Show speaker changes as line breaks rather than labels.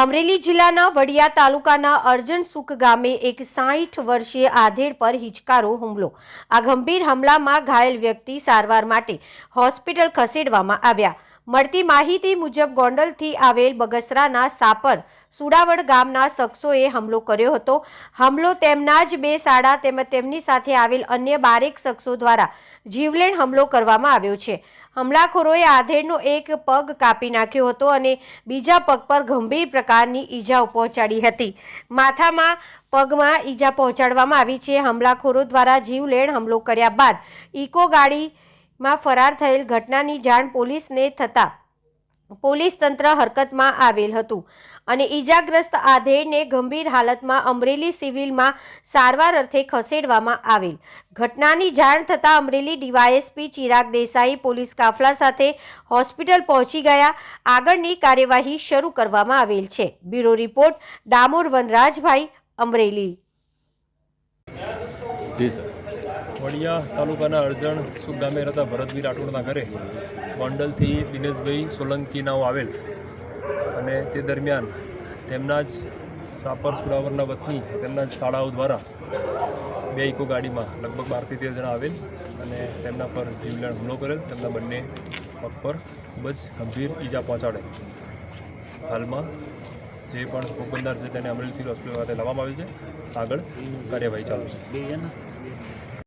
અમરેલી જિલ્લાના વડિયા તાલુકાના અર્જન સુખ ગામે એક સાહીઠ વર્ષીય આધેડ પર હિચકારો હુમલો. આ ગંભીર હુમલામાં ઘાયલ વ્યક્તિ સારવાર માટે હોસ્પિટલ ખસેડવામાં આવ્યા. મળતી માહિતી મુજબ ગોંડલથી આવેલ બગસરાના સાપર સુડાવડ ગામના શખ્સોએ હુમલો કર્યો હતો. હુમલો તેમના જ બે શાળા તેમજ તેમની સાથે આવેલ અન્ય બારેક શખ્સો દ્વારા જીવલેણ હુમલો કરવામાં આવ્યો છે. હુમલાખોરોએ આધેડનો એક પગ કાપી નાખ્યો હતો અને બીજા પગ પર ગંભીર પ્રકારની ઈજાઓ પહોંચાડી હતી. માથામાં પગમાં ઈજા પહોંચાડવામાં આવી છે. હુમલાખોરો દ્વારા જીવલેણ હુમલો કર્યા બાદ ઇકો ગાડીમાં ફરાર થયેલ ઘટનાની જાણ પોલીસને થતાં પોલીસ તંત્ર હરકતમાં આવેલ હતું અને ઈજાગ્રસ્ત આધેડને ગંભીર હાલતમાં અમરેલી સિવિલમાં સારવાર અર્થે ખસેડવામાં આવેલ. ઘટનાની જાણ થતાં અમરેલી ડીવાયએસપી ચિરાગ દેસાઈ પોલીસ કાફલા સાથે હોસ્પિટલ પહોંચી ગયા. આગળની કાર્યવાહી શરૂ કરવામાં આવેલ છે. Bureau report, Damor Vanrajbhai, Amreli.
Ji, sir.
Vadia તાલુકાના અરજણ સુખ ગામે રહેતા ભરતભાઈ રાઠોડના ઘરે ગોંડલથી દિનેશભાઈ સોલંકી નાવ આવેલ. અને તે દરમિયાન તેમના જ સાપર સુડાવરના વતની તેમના જ શાળાઓ દ્વારા બે ઇકો ગાડીમાં લગભગ બારથી તેર જણા આવેલ અને તેમના પર જીવલેણ હુમલો કરેલ. તેમના બંને પગ પર ખૂબ જ ગંભીર ઈજા પહોંચાડે હાલમાં જે પણ ભોગબંદાર છે તેને અમરેલી સિવિલ હોસ્પિટલ ખાતે લાવવામાં આવેલ છે. આગળ કાર્યવાહી ચાલુ છે.